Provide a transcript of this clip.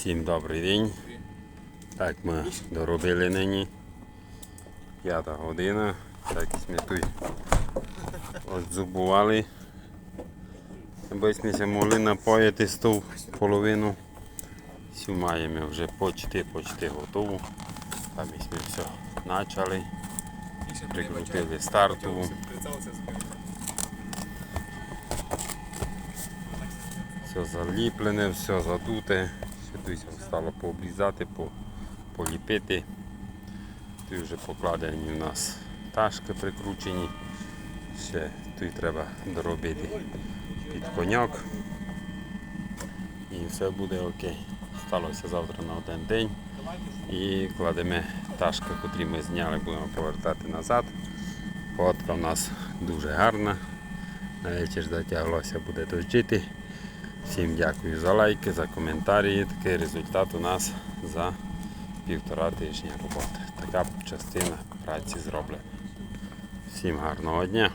Всім добрий день. Так ми доробили нині. П'ята година. Так ми тут зубували. Аби ми могли напоїти з ту половину. Всю маємо вже почти, почти готову. Там ми все почали. Прикрутили стартову. Все заліплене, все задуте. Тут стало пообрізати, поліпити. Тут вже покладені у нас ташки прикручені. Ще тут треба доробити під коньок. І все буде окей. Сталося завтра на один день. І кладемо ташки, котрі ми зняли, будемо повертати назад. Фотка у нас дуже гарна. На вечір затяглося, буде дощити. Всім дякую за лайки, за коментарі. Такий результат у нас за півтора тижня роботи. Така частина праці зроблена. Всім гарного дня.